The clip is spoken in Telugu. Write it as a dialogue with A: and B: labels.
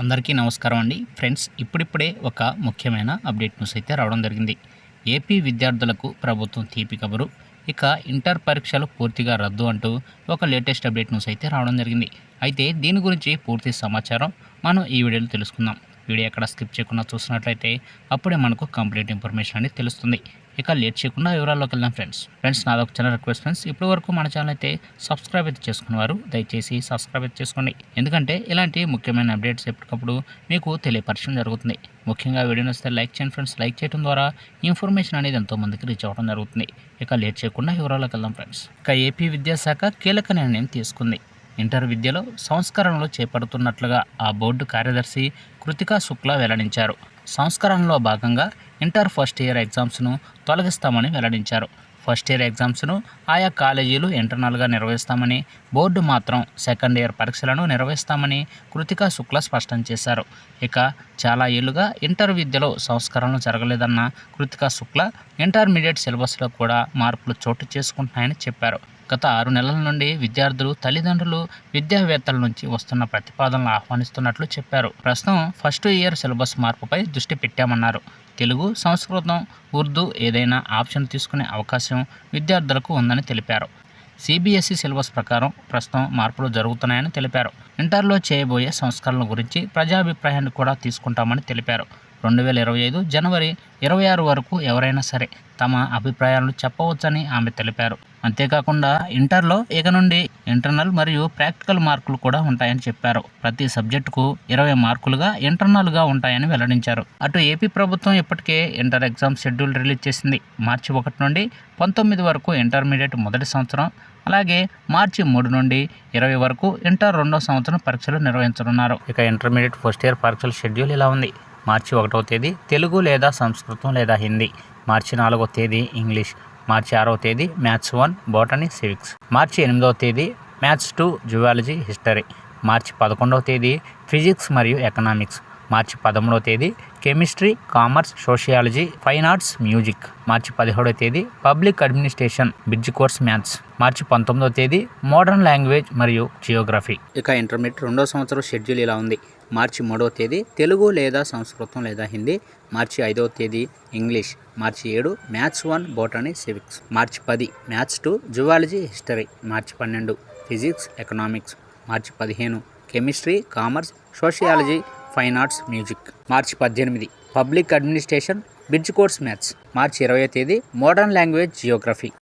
A: అందరికీ నమస్కారం అండి. ఫ్రెండ్స్ ఇప్పుడిప్పుడే ఒక ముఖ్యమైన అప్డేట్ న్యూస్ అయితే రావడం జరిగింది. ఏపీ విద్యార్థులకు ప్రభుత్వం తీపి కబురు. ఇక ఇంటర్ పరీక్షలు పూర్తిగా రద్దు అంటూ ఒక లేటెస్ట్ అప్డేట్ న్యూస్ అయితే రావడం జరిగింది. అయితే దీని గురించి పూర్తి సమాచారం మనం ఈ వీడియోలో తెలుసుకుందాం. వీడియో ఎక్కడ స్కిప్ చేయకుండా చూసినట్లయితే అప్పుడే మనకు కంప్లీట్ ఇన్ఫర్మేషన్ అనేది తెలుస్తుంది. ఇక లేట్ చేయకుండా వివరాల్లోకి వెళ్దాం ఫ్రెండ్స్. ఫ్రెండ్స్ నాది ఒక చిన్న రిక్వెస్ట్ ఫ్రెండ్స్. ఇప్పటి వరకు మన ఛానల్ అయితే సబ్స్క్రైబ్ అయితే చేసుకునేవారు దయచేసి సబ్స్క్రైబ్ అయితే చేసుకోండి. ఎందుకంటే ఇలాంటి ముఖ్యమైన అప్డేట్స్ ఎప్పటికప్పుడు మీకు తెలియపరచడం జరుగుతుంది. ముఖ్యంగా వీడియోని వస్తే లైక్ చేయండి ఫ్రెండ్స్. లైక్ చేయడం ద్వారా ఇన్ఫర్మేషన్ అనేది ఎంతోమందికి రీచ్ అవ్వడం జరుగుతుంది. ఇక లేట్ చేయకుండా వివరాల్లోకి వెళ్దాం ఫ్రెండ్స్. ఇక ఏపీ విద్యాశాఖ కీలక నిర్ణయం తీసుకుంది. ఇంటర్ విద్యలో సంస్కరణలు చేపడుతున్నట్లుగా ఆ బోర్డు కార్యదర్శి కృతికా శుక్లా వెల్లడించారు. సంస్కరణలో భాగంగా ఇంటర్ ఫస్ట్ ఇయర్ ఎగ్జామ్స్ను తొలగిస్తామని వెల్లడించారు. ఫస్ట్ ఇయర్ ఎగ్జామ్స్ను ఆయా కాలేజీలు ఇంటర్నల్గా నిర్వహిస్తామని బోర్డు మాత్రం సెకండ్ ఇయర్ పరీక్షలను నిర్వహిస్తామని కృతికా శుక్లా స్పష్టం చేశారు. ఇక చాలా ఏళ్ళుగా ఇంటర్ విద్యలో సంస్కరణలు జరగలేదన్న కృతికా శుక్లా ఇంటర్మీడియట్ సిలబస్లో కూడా మార్పులు చోటు చేసుకుంటున్నాయని చెప్పారు. గత ఆరు నెలల నుండి విద్యార్థులు తల్లిదండ్రులు విద్యావేత్తల నుంచి వస్తున్న ప్రతిపాదనలు ఆహ్వానిస్తున్నట్లు చెప్పారు. ప్రస్తుతం ఫస్ట్ ఇయర్ సిలబస్ మార్పుపై దృష్టి పెట్టామన్నారు. తెలుగు సంస్కృతం ఉర్దూ ఏదైనా ఆప్షన్ తీసుకునే అవకాశం విద్యార్థులకు ఉందని తెలిపారు. సిబిఎస్ఈ సిలబస్ ప్రకారం ప్రస్తుతం మార్పులు జరుగుతున్నాయని తెలిపారు. ఇంటర్లో చేయబోయే సంస్కరణల గురించి ప్రజాభిప్రాయాన్ని కూడా తీసుకుంటామని తెలిపారు. రెండు వేల ఇరవై ఐదు జనవరి ఇరవై ఆరు వరకు ఎవరైనా సరే తమ అభిప్రాయాలను చెప్పవచ్చని ఆమె తెలిపారు. అంతేకాకుండా ఇంటర్లో ఇక నుండి ఇంటర్నల్ మరియు ప్రాక్టికల్ మార్కులు కూడా ఉంటాయని చెప్పారు. ప్రతి సబ్జెక్టుకు ఇరవై మార్కులుగా ఇంటర్నల్గా ఉంటాయని వెల్లడించారు. అటు ఏపీ ప్రభుత్వం ఇప్పటికే ఇంటర్ ఎగ్జామ్ షెడ్యూల్ రిలీజ్ చేసింది. మార్చి ఒకటి నుండి పంతొమ్మిది వరకు ఇంటర్మీడియట్ మొదటి సంవత్సరం అలాగే మార్చి మూడు నుండి ఇరవై వరకు ఇంటర్ రెండో సంవత్సరం పరీక్షలు నిర్వహించనున్నారు. ఇక ఇంటర్మీడియట్ ఫస్ట్ ఇయర్ పరీక్షల షెడ్యూల్ ఇలా ఉంది. మార్చి ఒకటవ తేదీ తెలుగు లేదా సంస్కృతం లేదా హిందీ. మార్చి నాలుగో తేదీ ఇంగ్లీష్. మార్చి ఆరవ తేదీ మ్యాథ్స్ వన్ బోటనీ సివిక్స్. మార్చి ఎనిమిదవ తేదీ మ్యాథ్స్ టూ జువాలజీ హిస్టరీ. మార్చి పదకొండవ తేదీ ఫిజిక్స్ మరియు ఎకనామిక్స్. మార్చి పదమూడవ తేదీ chemistry commerce sociology fine arts music. మార్చి పదిహేడవ తేదీ public administration bridge course maths. మార్చి పంతొమ్మిదవ తేదీ మోడర్న్ లాంగ్వేజ్ మరియు జియోగ్రఫీ. ఇక ఇంటర్మీడియట్ రెండో సంవత్సరం షెడ్యూల్ ఇలా ఉంది. మార్చి మూడవ తేదీ తెలుగు లేదా సంస్కృతం లేదా హిందీ. మార్చి ఐదవ తేదీ ఇంగ్లీష్. మార్చి ఏడు మ్యాథ్స్ వన్ బోటనీ సివిక్స్. మార్చి పది మ్యాథ్స్ టూ జువాలజీ హిస్టరీ. మార్చి పన్నెండు ఫిజిక్స్ ఎకనామిక్స్. మార్చి పదిహేను chemistry commerce sociology fine arts music. మార్చి పద్దెనిమిది. Public administration bridge course maths. మార్చి ఇరవై తేదీ మోడర్న్ లాంగ్వేజ్ జియోగ్రఫీ.